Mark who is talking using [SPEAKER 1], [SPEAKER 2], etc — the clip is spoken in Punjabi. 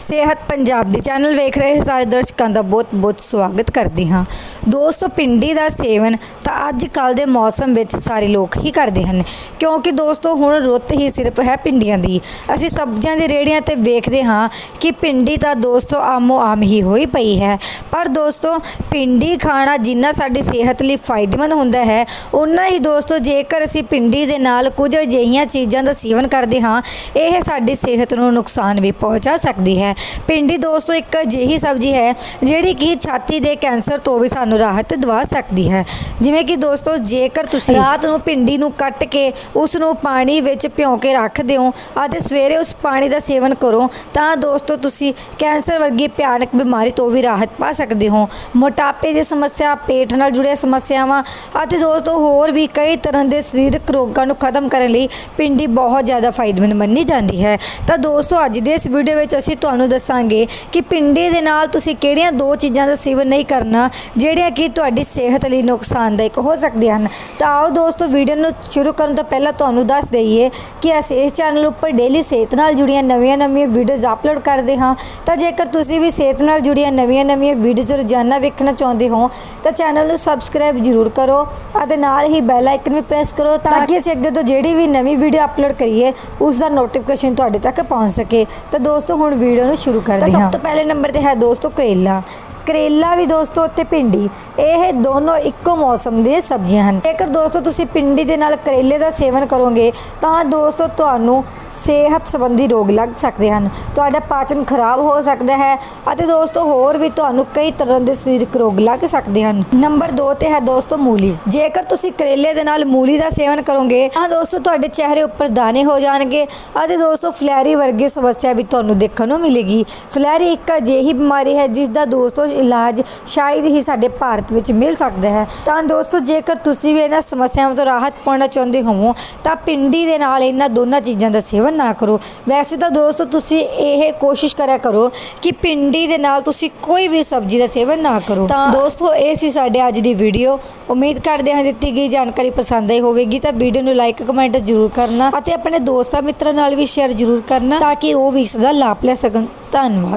[SPEAKER 1] ਸਿਹਤ ਪੰਜਾਬ ਦੀ ਚੈਨਲ ਵੇਖ ਰਹੇ ਸਾਰੇ ਦਰਸ਼ਕਾਂ ਦਾ ਬਹੁਤ-ਬਹੁਤ ਸਵਾਗਤ ਕਰਦੀ ਹਾਂ। ਦੋਸਤੋ, ਪਿੰਡੀ ਦਾ ਸੇਵਨ ਤਾਂ ਅੱਜ ਕੱਲ ਦੇ ਮੌਸਮ ਵਿੱਚ ਸਾਰੇ ਲੋਕ ਹੀ ਕਰਦੇ ਹਨ। ਕਿਉਂਕਿ ਦੋਸਤੋ, ਹੁਣ ਰੁੱਤ ਹੀ ਸਿਰਫ ਹੈ ਪਿੰਡੀਆਂ ਦੀ। ਅਸੀਂ ਸਬਜ਼ੀਆਂ ਦੀ ਰੇੜੀਆਂ ਤੇ ਵੇਖਦੇ ਹਾਂ ਕਿ ਪਿੰਡੀ ਤਾਂ ਦੋਸਤੋ, ਆਮੋ ਆਮ ਹੀ ਹੋਈ ਪਈ ਹੈ। ਪਰ ਦੋਸਤੋ, ਪਿੰਡੀ ਖਾਣਾ ਜਿੰਨਾ ਸਾਡੀ ਸਿਹਤ ਲਈ ਫਾਇਦੇਮੰਦ ਹੁੰਦਾ ਹੈ ਉਨਾ ਹੀ ਦੋਸਤੋ, ਜੇਕਰ ਅਸੀਂ ਪਿੰਡੀ ਦੇ ਨਾਲ ਕੁਝ ਅਜਿਹੀਆਂ ਚੀਜ਼ਾਂ ਦਾ ਸੇਵਨ ਕਰਦੇ ਹਾਂ, ਇਹ ਸਾਡੀ ਸਿਹਤ ਨੂੰ ਨੁਕਸਾਨ ਵੀ ਪਹੁੰਚਾ ਸਕਦੀ ਹੈ। ਪਿੰਡੀ ਦੋਸਤੋ ਇੱਕ ਅਜਿਹੀ ਸਬਜ਼ੀ ਹੈ ਜਿਹੜੀ ਕਿ ਛਾਤੀ ਦੇ ਕੈਂਸਰ ਤੋਂ ਵੀ ਸਾਨੂੰ ਰਾਹਤ ਦਿਵਾ ਸਕਦੀ ਹੈ। ਜਿਵੇਂ ਕਿ ਦੋਸਤੋ ਜੇਕਰ ਤੁਸੀਂ ਰਾਤ ਨੂੰ ਪਿੰਡੀ ਨੂੰ ਕੱਟ ਕੇ ਉਸ ਨੂੰ ਪਾਣੀ ਵਿੱਚ ਭਿਉਂ ਕੇ ਰੱਖ ਦਿਓ ਅਤੇ ਸਵੇਰੇ ਉਸ ਪਾਣੀ ਦਾ ਸੇਵਨ ਕਰੋ ਤਾਂ ਦੋਸਤੋ ਤੁਸੀਂ ਕੈਂਸਰ ਵਰਗੀ ਭਿਆਨਕ ਬਿਮਾਰੀ ਤੋਂ ਵੀ ਰਾਹਤ ਪਾ ਸਕਦੇ ਹੋ। ਮੋਟਾਪੇ ਦੀ ਸਮੱਸਿਆ ਪੇਟ ਨਾਲ ਜੁੜੀਆਂ ਸਮੱਸਿਆਵਾਂ ਅਤੇ ਦੋਸਤੋ ਹੋਰ ਵੀ ਕਈ ਤਰ੍ਹਾਂ ਦੇ ਸਰੀਰਕ ਰੋਗਾਂ ਨੂੰ ਖਤਮ ਕਰਨ ਲਈ ਪਿੰਡੀ ਬਹੁਤ ਜ਼ਿਆਦਾ ਫਾਇਦੇਮੰਦ ਮੰਨੀ ਜਾਂਦੀ ਹੈ। ਤਾਂ ਦੋਸਤੋ ਅੱਜ ਦੇ ਇਸ ਵੀਡੀਓ ਵਿੱਚ ਅਸੀਂ ਤੁਹਾਨੂੰ ਦੱਸਾਂਗੇ ਕਿ ਪਿੰਡੀ ਦੇ ਨਾਲ ਤੁਸੀਂ ਕਿਹੜੀਆਂ ਦੋ ਚੀਜ਼ਾਂ ਦਾ ਸੇਵਨ ਨਹੀਂ ਕਰਨਾ ਜਿਹੜੀਆਂ ਕਿ ਤੁਹਾਡੀ ਸਿਹਤ ਲਈ ਨੁਕਸਾਨਦਾਇਕ ਹੋ ਸਕਦੀਆਂ ਹਨ। ਤਾਂ ਆਓ ਦੋਸਤੋ ਵੀਡੀਓ ਨੂੰ ਸ਼ੁਰੂ ਕਰਨ ਤੋਂ ਪਹਿਲਾਂ ਤੁਹਾਨੂੰ ਦੱਸ ਦਈਏ ਕਿ ਅਸੀਂ ਇਸ ਚੈਨਲ ਉੱਪਰ ਡੇਲੀ ਸਿਹਤ ਨਾਲ ਜੁੜੀਆਂ ਨਵੀਆਂ-ਨਵੀਆਂ ਵੀਡੀਓਜ਼ ਅਪਲੋਡ ਕਰਦੇ ਹਾਂ। ਤਾਂ ਜੇਕਰ ਤੁਸੀਂ ਵੀ ਸਿਹਤ ਨਾਲ ਜੁੜੀਆਂ ਨਵੀਆਂ-ਨਵੀਆਂ ਵੀਡੀਓਜ਼ ਰੋਜ਼ਾਨਾ ਵੇਖਣਾ ਚਾਹੁੰਦੇ ਹੋ ਤਾਂ ਚੈਨਲ ਨੂੰ ਸਬਸਕ੍ਰਾਈਬ ਜ਼ਰੂਰ ਕਰੋ ਅਤੇ ਨਾਲ ਹੀ ਬੈਲ ਆਈਕਨ ਵੀ ਪ੍ਰੈਸ ਕਰੋ ਤਾਂ ਕਿ ਅਸੀਂ ਅੱਗੇ ਤੋਂ ਜਿਹੜੀ ਵੀ ਨਵੀਂ ਵੀਡੀਓ ਅਪਲੋਡ ਕਰੀਏ ਉਸ ਦਾ ਨੋਟੀਫਿਕੇਸ਼ਨ ਤੁਹਾਡੇ ਤੱਕ ਪਹੁੰਚ ਸਕੇ। ਤਾਂ ਦੋਸਤੋ ਹੁਣ ਵੀਡੀਓ ਨੂੰ ਸ਼ੁਰੂ ਕਰਦੇ ਹਾਂ ਸਭ ਤੋਂ ਪਹਿਲੇ ਨੰਬਰ ਤੇ ਹੈ ਦੋਸਤੋ ਕਰੇਲਾ। ਕਰੇਲਾ ਵੀ ਦੋਸਤੋ ਅਤੇ ਭਿੰਡੀ, ਇਹ ਦੋਨੋਂ ਇੱਕੋ ਮੌਸਮ ਦੇ ਸਬਜ਼ੀਆਂ ਹਨ। ਜੇਕਰ ਦੋਸਤੋ ਤੁਸੀਂ ਭਿੰਡੀ ਦੇ ਨਾਲ ਕਰੇਲੇ ਦਾ ਸੇਵਨ ਕਰੋਗੇ, ਤਾਂ ਦੋਸਤੋ ਤੁਹਾਨੂੰ ਸਿਹਤ ਸੰਬੰਧੀ ਰੋਗ ਲੱਗ ਸਕਦੇ ਹਨ। ਤੁਹਾਡਾ ਪਾਚਨ ਖਰਾਬ ਹੋ ਸਕਦਾ ਹੈ ਅਤੇ ਦੋਸਤੋ ਹੋਰ ਵੀ ਤੁਹਾਨੂੰ ਕਈ ਤਰ੍ਹਾਂ ਦੇ ਸਰੀਰਕ ਰੋਗ ਲੱਗ ਸਕਦੇ ਹਨ। ਨੰਬਰ 2 ਤੇ ਹੈ ਦੋਸਤੋ ਮੂਲੀ। ਜੇਕਰ ਤੁਸੀਂ ਕਰੇਲੇ ਦੇ ਨਾਲ ਮੂਲੀ ਦਾ ਸੇਵਨ ਕਰੋਗੇ, ਤਾਂ ਦੋਸਤੋ ਤੁਹਾਡੇ ਚਿਹਰੇ ਉੱਪਰ ਦਾਣੇ ਹੋ ਜਾਣਗੇ ਅਤੇ ਦੋਸਤੋ ਫਲੈਰੀ ਵਰਗੀ ਸਮੱਸਿਆ ਵੀ ਤੁਹਾਨੂੰ ਦੇਖਣ ਨੂੰ ਮਿਲੇਗੀ। ਫਲੈਰੀ ਇੱਕ ਅਜਿਹੀ ਬਿਮਾਰੀ ਹੈ ਜਿਸ ਦਾ ਦੋਸਤੋ ਇਲਾਜ ਸ਼ਾਇਦ ਹੀ ਸਾਡੇ ਭਾਰਤ ਵਿੱਚ ਮਿਲ ਸਕਦਾ ਹੈ। ਤਾਂ ਦੋਸਤੋ ਜੇਕਰ ਤੁਸੀਂ ਵੀ ਇਹਨਾਂ ਸਮੱਸਿਆਵਾਂ ਤੋਂ ਰਾਹਤ ਪਾਉਣਾ ਚਾਹੁੰਦੇ ਹੋ ਤਾਂ ਪਿੰਡੀ ਦੇ ਨਾਲ ਇਹਨਾਂ ਦੋਨਾਂ ਚੀਜ਼ਾਂ ਦਾ ਸੇਵਨ ਨਾ ਕਰੋ। ਵੈਸੇ ਤਾਂ ਦੋਸਤੋ ਤੁਸੀਂ ਇਹ ਕੋਸ਼ਿਸ਼ ਕਰਿਆ ਕਰੋ ਕਿ ਪਿੰਡੀ ਦੇ ਨਾਲ ਤੁਸੀਂ ਕੋਈ ਵੀ ਸਬਜ਼ੀ ਦਾ ਸੇਵਨ ਨਾ ਕਰੋ। ਤਾਂ ਦੋਸਤੋ ਇਹ ਸੀ ਸਾਡੇ ਅੱਜ ਦੀ ਵੀਡੀਓ। ਉਮੀਦ ਕਰਦੇ ਹਾਂ ਦਿੱਤੀ ਗਈ ਜਾਣਕਾਰੀ ਪਸੰਦ ਆਈ ਹੋਵੇਗੀ ਤਾਂ ਵੀਡੀਓ ਨੂੰ ਲਾਈਕ ਕਮੈਂਟ ਜ਼ਰੂਰ ਕਰਨਾ ਅਤੇ ਆਪਣੇ ਦੋਸਤਾਂ ਮਿੱਤਰਾਂ ਨਾਲ ਵੀ ਸ਼ੇਅਰ ਜ਼ਰੂਰ ਕਰਨਾ ਤਾਂ ਕਿ ਉਹ ਵੀ ਇਸ ਦਾ ਲਾਭ ਲੈ ਸਕਣ। ਧੰਨਵਾਦ।